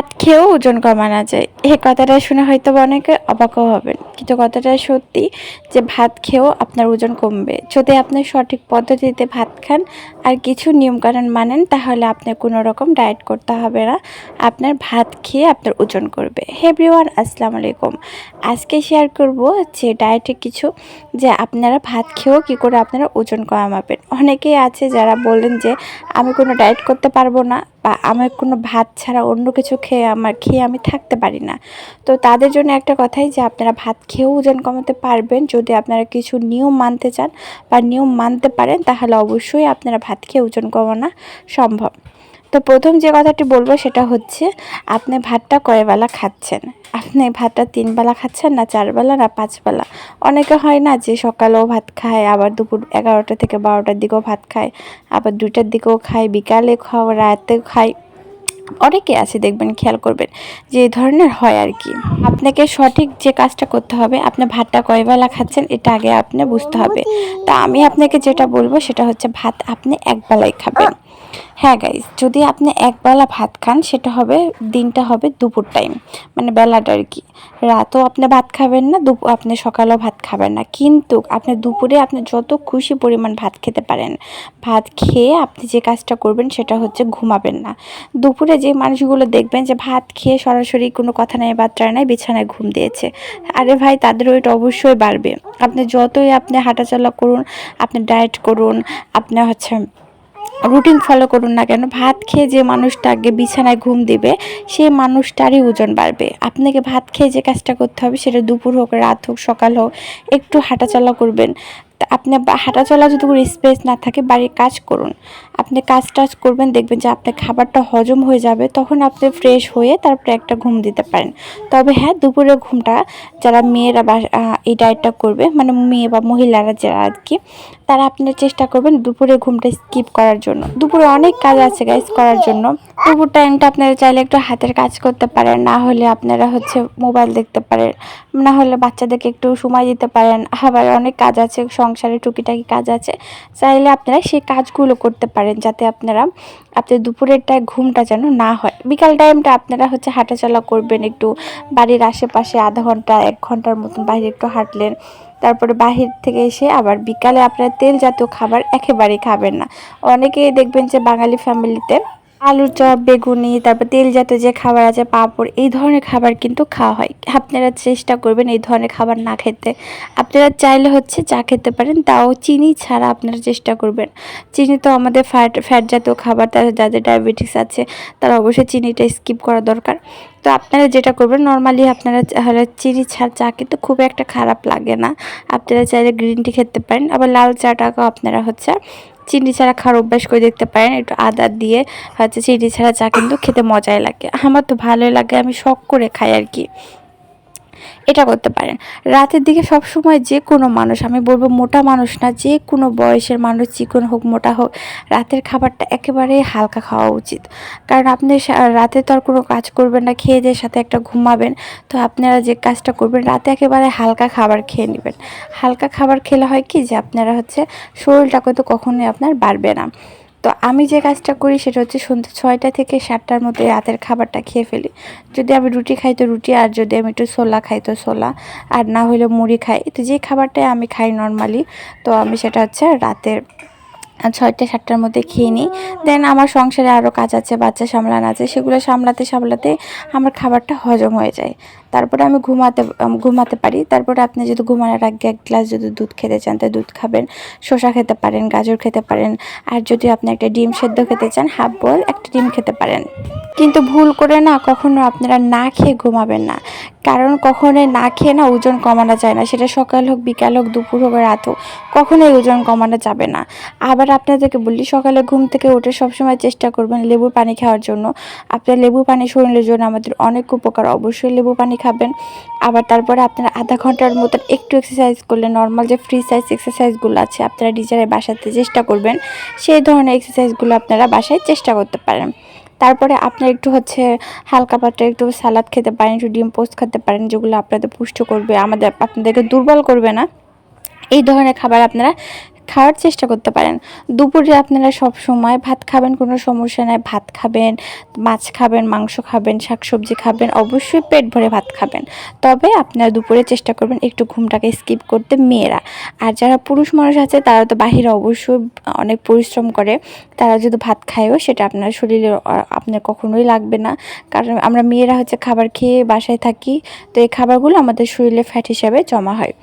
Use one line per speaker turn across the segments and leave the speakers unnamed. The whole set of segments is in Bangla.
ভাত খেয়েও ওজন কমানো যায়। এই কথাটা শুনে হয়তো অনেকে অবাকও হবেন। কিন্তু কথাটা সত্যি যে ভাত খেয়েও আপনার ওজন কমবে। যদি আপনি সঠিক পদ্ধতিতে ভাত খান আর কিছু নিয়মকানুন মানেন, তাহলে আপনার কোনো রকম ডায়েট করতে হবে না। আপনার ভাত খেয়ে আপনার ওজন করবে। হেভরিওয়ান আসসালামু আলাইকুম। আজকে শেয়ার করব যে ডায়েটে কিছু যে আপনারা ভাত খেয়েও কী করে আপনারা ওজন কমাবেন। অনেকেই আছে যারা বলেন যে, আমি কোনো ডায়েট করতে পারব না। বা আমার কোনো ভাত ছাড়া অন্য কিছু খেয়ে আমার, খেয়ে আমি থাকতে পারি না। তো তাদের জন্য একটা কথাই যে আপনারা ভাত খেয়েও ওজন কমাতে পারবেন। যদি আপনারা কিছু নিয়ম মানতে চান বা নিয়ম মানতে পারেন, তাহলে অবশ্যই আপনারা ভাত খেয়ে ওজন কমানো সম্ভব। তো প্রথম যে কথাটি বলব সেটা হচ্ছে, আপনি ভাতটা কয়বেলা খাচ্ছেন? আপনি ভাতটা তিনবেলা খাচ্ছেন না চারবেলা না পাঁচবেলা অনেকে হয় না যে সকালেও ভাত খায়, আবার দুপুর এগারোটা থেকে বারোটার দিকেও ভাত খায়, আবার দুইটার দিকেও খায়, বিকালে খাও রাতে খায়। অনেকে আছে, দেখবেন, খেয়াল করবেন যে এই ধরনের হয় আর কি। আপনাকে সঠিক যে কাজটা করতে হবে, আপনি ভাতটা কয় বেলা খাচ্ছেন, এটা আগে আপনি বুঝতে হবে। তা আমি আপনাকে যেটা বলব, সেটা হচ্ছে ভাত আপনি এক বেলায় খাবেন। হ্যাঁ গাইজ যদি আপনি একবেলা ভাত খান, সেটা হবে, দিনটা হবে দুপুর টাইম মানে বেলাটা আর কি। রাতও আপনি ভাত খাবেন না দুপুর আপনি সকালেও ভাত খাবেন না। কিন্তু আপনি দুপুরে আপনি যত খুশি পরিমাণ ভাত খেতে পারেন, ভাত খেয়ে আপনি যে কাজটা করবেন, সেটা হচ্ছে ঘুমাবেন না। দুপুরে যে মানুষগুলো দেখবেন যে ভাত খেয়ে সরাসরি কোনো কথা নেই বার্তা নাই, বিছানায় ঘুম দিয়েছে। আরে ভাই, তাদের ওইটা অবশ্যই বাড়বে। আপনি যতই আপনি হাঁটাচলা করুন, আপনি ডায়েট করুন, আপনি হচ্ছে রুটিন ফলো করুন না কেন, ভাত খেয়ে যে মানুষটা আগে বিছানায় ঘুম দিবে সেই মানুষটারই ওজন বাড়বে। আপনাকে ভাত খেয়ে যে কাজটা করতে হবে, সেটা দুপুর হোক, রাত হোক, সকাল হোক, একটু হাঁটাচলা করবেন। আপনি বা- হাঁটাচলা যদি কোনো স্পেস না থাকে, বাড়ির কাজ করুন। আপনি কাজ টাজ করবেন, দেখবেন যে আপনার খাবারটা হজম হয়ে যাবে, তখন আপনি ফ্রেশ হয়ে তারপরে একটা ঘুম দিতে পারেন। তবে হ্যাঁ দুপুরের ঘুমটা যারা মেয়েরা বা এই ডায়েটটা করবে মানে মেয়ে বা মহিলারা যারা আর কি, তারা আপনার চেষ্টা করবেন দুপুরে ঘুমটা স্কিপ করার জন্য। দুপুরে অনেক কাজ আছে গাইজ করার জন্য। দুপুর টাইমটা আপনারা চাইলে একটু হাতের কাজ করতে পারেন, না হলে আপনারা হচ্ছে মোবাইল দেখতে পারেন, না হলে বাচ্চাদেরকে একটু সময় দিতে পারেন। আবার অনেক কাজ আছে সংসারে টুকিটাকি কাজ আছে, চাইলে আপনারা সেই কাজগুলো করতে পারেন যাতে আপনারা আপনার দুপুরেরটায় ঘুমটা যেন না হয়। বিকাল টাইমটা আপনারা হচ্ছে হাঁটাচলা করবেন একটু, বাড়ির আশেপাশে আধা ঘণ্টা, এক ঘণ্টার মতন বাইরে একটু হাঁটলেন, তারপরে বাহির থেকে এসে আবার বিকালে আপনারা তেল জাতীয় খাবার একেবারেই খাবেন না। অনেকেই দেখবেন যে বাঙালি ফ্যামিলিতে আলুর চপ, বেগুনি, তারপর তেল জাতীয় যে খাবার আছে, পাঁপড়, এই ধরনের খাবার কিন্তু খাওয়া হয়। আপনারা চেষ্টা করবেন এই ধরনের খাবার না খেতে। আপনারা চাইলে হচ্ছে চা খেতে পারেন, তাও চিনি ছাড়া আপনারা চেষ্টা করবেন। চিনি তো আমাদের ফ্যাট ফ্যাট জাতীয় খাবার তাদের যাদের ডায়াবেটিস আছে, তারা অবশ্যই চিনিটা স্কিপ করা দরকার। তো আপনারা যেটা করবেন নর্মালি আপনারা হলে চিনি ছাড়া চা কিন্তু খুব একটা খারাপ লাগে না। আপনারা চাইলে গ্রিন টি খেতে পারেন, আবার লাল চাটাকেও আপনারা হচ্ছে চিনি ছাড়া খাওয়ার অভ্যাস করে দেখতে পারেন। একটু আদা দিয়ে হচ্ছে চিনি ছাড়া চা কিন্তু খেতে মজাই লাগে। আমার তো ভালোই লাগে, আমি শখ করে খাই আর কি। এটা করতে পারেন। রাতের দিকে সব সময় যে কোনো মানুষ, আমি বলব মোটা মানুষ না যে কোনো বয়সের মানুষ চিকন হোক মোটা হোক, রাতের খাবারটা একেবারে হালকা খাওয়া উচিত। কারণ আপনি রাতে তো আর কোনো কাজ করবেন না, খেয়ে দিয়ে সাথে একটা ঘুমাবেন। তো আপনারা যে কাজটা করবেন, রাতে একেবারে হালকা খাবার খেয়ে নেবেন। হালকা খাবার খেলে হয় কি? যে আপনারা হচ্ছে শরীরটা কিন্তু কখনোই আপনার বাড়বে না। তো আমি যে কাজটা করি সেটা হচ্ছে সন্ধ্যে ছয়টা থেকে সাতটার মধ্যে রাতের খাবারটা খেয়ে ফেলি। যদি আমি রুটি খাই তো রুটি, আর যদি আমি একটু ছোলা খাই তো ছোলা, আর না হলে মুড়ি খাই। তো যে খাবারটাই আমি খাই নর্মালি তো আমি সেটা হচ্ছে রাতের ছয়টা, সাতটার মধ্যে খেয়ে নিই। দেন আমার সংসারে আরও কাজ আছে, বাচ্চা সামলানো আছে, সেগুলো সামলাতে সামলাতে আমার খাবারটা হজম হয়ে যায়। তারপরে আমি ঘুমাতে ঘুমাতে পারি। তারপরে আপনি যদি ঘুমানোর আগে এক গ্লাস যদি দুধ খেতে চান, তো দুধ খাবেন, শসা খেতে পারেন, গাজর খেতে পারেন, আর যদি আপনি একটা ডিম সেদ্ধ খেতে চান, হাফ বল একটা ডিম খেতে পারেন। কিন্তু ভুল করে না কখনো আপনারা না খেয়ে ঘুমাবেন না। কারণ কখনোই না খেয়ে না ওজন কমানো যায় না। সেটা সকাল হোক, বিকাল হোক, দুপুর হোক, রাত হোক, কখনোই ওজন কমানো যাবে না। আবার আপনাদেরকে বলি, সকালে ঘুম থেকে উঠে সবসময় চেষ্টা করবেন লেবু পানি খাওয়ার জন্য। আপনার লেবু পানি শরীরের জন্য আমাদের অনেক উপকার। অবশ্যই লেবু পানি খাবেন। আবার তারপরে আপনারা আধা ঘণ্টার মতন একটু এক্সারসাইজ করলে নর্মাল যে ফ্রি সাইজ এক্সারসাইজগুলো আছে, আপনারা নিজেরাই বাসাতে চেষ্টা করবেন। সেই ধরনের এক্সারসাইজগুলো আপনারা বাসায় চেষ্টা করতে পারেন। তারপরে আপনার একটু হচ্ছে হালকা পাতলা একটু সালাদ খেতে পারেন, একটু ডিম পোস্ট খেতে পারেন, যেগুলো আপনাদের পুষ্ট করবে, আমাদের, আপনাদেরকে দুর্বল করবে না। এই ধরনের খাবার আপনারা খাওয়ার চেষ্টা করতে পারেন। দুপুরে আপনারা সব সময় ভাত খাবেন, কোনো সমস্যা নাই। ভাত খাবেন, মাছ খাবেন, মাংস খাবেন, শাকসবজি খাবেন, অবশ্যই পেট ভরে ভাত খাবেন। তবে আপনারা দুপুরে চেষ্টা করবেন একটু ঘুমটাকে স্কিপ করতে। মেয়েরা, আর যারা পুরুষ মানুষ আছে, তারা তো বাহিরে অবশ্যই অনেক পরিশ্রম করে। তারা যদি ভাত খায়ও, সেটা আপনার শরীরে আপনার কখনোই লাগবে না। কারণ আমরা মেয়েরা হচ্ছে খাবার খেয়ে বাসায় থাকি। তো এই খাবারগুলো আমাদের শরীরে ফ্যাট হিসাবে জমা হয়।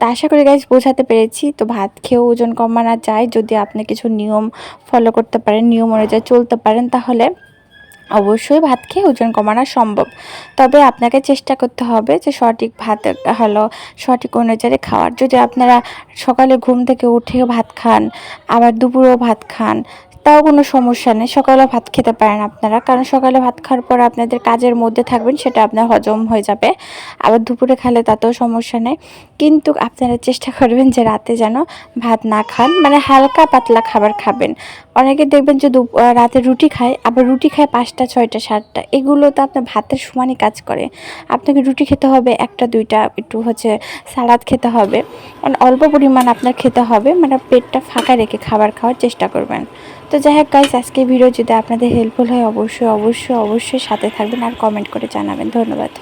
তা আশা করি গাইজ বোঝাতে পেরেছি। তো ভাত খেয়েও ওজন কমানো যায়। যদি আপনি কিছু নিয়ম ফলো করতে পারেন, নিয়ম অনুযায়ী চলতে পারেন, তাহলে অবশ্যই ভাত খেয়ে ওজন কমানো সম্ভব। তবে আপনাকে চেষ্টা করতে হবে যে সঠিক ভাত, হলো সঠিক অনুযায়ী খাওয়ার। যদি আপনারা সকালে ঘুম থেকে উঠে ভাত খান, আবার দুপুরেও ভাত খান তাও কোনো সমস্যা নেই। সকালে ভাত খেতে পারেন আপনারা। কারণ সকালে ভাত খাওয়ার পর আপনাদের কাজের মধ্যে থাকবেন, সেটা আপনার হজম হয়ে যাবে। আবার দুপুরে খেলে তাতেও সমস্যা নেই। কিন্তু আপনারা চেষ্টা করবেন যে রাতে যেন ভাত না খান। মানে হালকা পাতলা খাবার খাবেন। অনেকে দেখবেন যে রাতে রুটি খায়, আবার রুটি খায় পাঁচটা, ছয়টা, সাতটা। এগুলো তো আপনার ভাতের সমানই কাজ করে। আপনাকে রুটি খেতে হবে একটা, দুইটা, একটু হচ্ছে সালাদ খেতে হবে। অল্প পরিমাণ আপনার খেতে হবে। মানে পেটটা ফাঁকা রেখে খাবার খাওয়ার চেষ্টা করবেন। তো যাই হোক গাইজ আজকে ভিডিও যদি আপনাদের হেল্পফুল হয়, অবশ্যই অবশ্যই অবশ্যই সাথে থাকবেন আর কমেন্ট করে জানাবেন। ধন্যবাদ।